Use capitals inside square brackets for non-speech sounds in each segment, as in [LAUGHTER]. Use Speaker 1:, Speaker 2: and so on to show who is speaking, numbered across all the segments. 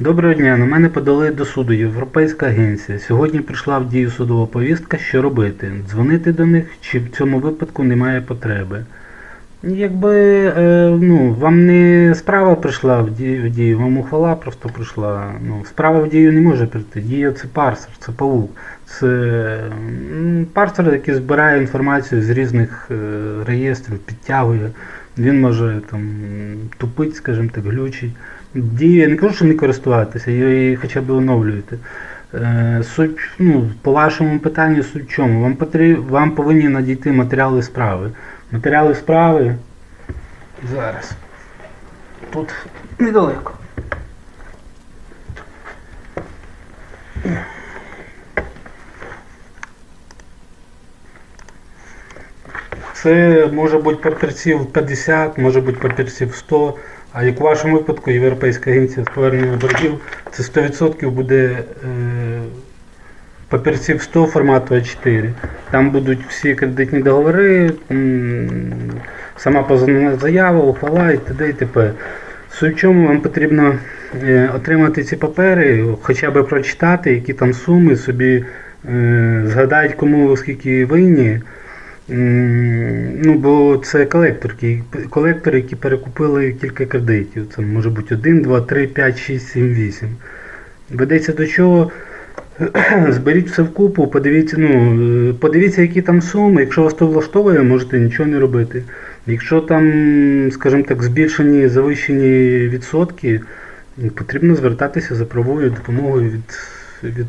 Speaker 1: Доброго дня. На мене подали до суду Європейська агенція. Сьогодні прийшла в дію судова повістка, що робити? Дзвонити до них чи в цьому випадку немає потреби? Якби е, ну, вам не справа прийшла в дію, вам ухвала просто прийшла. Ну, справа в дію не може прийти. Дія це парсер, це паук. Це парсер, який збирає інформацію з різних е, реєстрів, підтягує. Він може там тупить, скажімо так, глючить. Дію, я не кажу, що не користуватися, її хоча б оновлюєте. Е, суть, ну, по вашому питанню суть в чому? Вам, потріб, вам повинні надійти матеріали справи. Матеріали справи. Зараз. Тут недалеко. Це може бути папірців 50, може бути папірців 100, а як у вашому випадку Європейська агенція з повернення боргів, це 100% буде е, папірців 100 формату А4. Там будуть всі кредитні договори, сама позовна заява, ухвала і т.д. і т.п. Суть в чому вам потрібно е, отримати ці папери, хоча б прочитати, які там суми, собі е, згадати, кому скільки винні. М, Ну, бо це колекторки, колектори, які перекупили кілька кредитів. Це може бути 1, 2, 3, 5, 6, 7, 8. Ведеться до чого? [CLEARS THROAT] Зберіть все вкупу, подивіться, ну, е, подивіться, які там суми. Якщо вас то влаштовує, можете нічого не робити. Якщо там, скажімо так, збільшені завищені відсотки, потрібно звертатися за правовою допомогою від, від,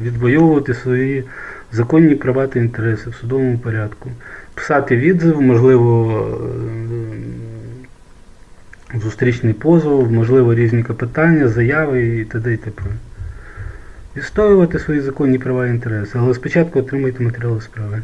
Speaker 1: відвоювати свої законні права та інтереси в судовому порядку. Писати відзив, можливо, е, зустрічний позов, можливо, різні питання, заяви і т.д. і т.п. Відстоювати свої законні права і інтереси, але спочатку отримайте матеріали справи.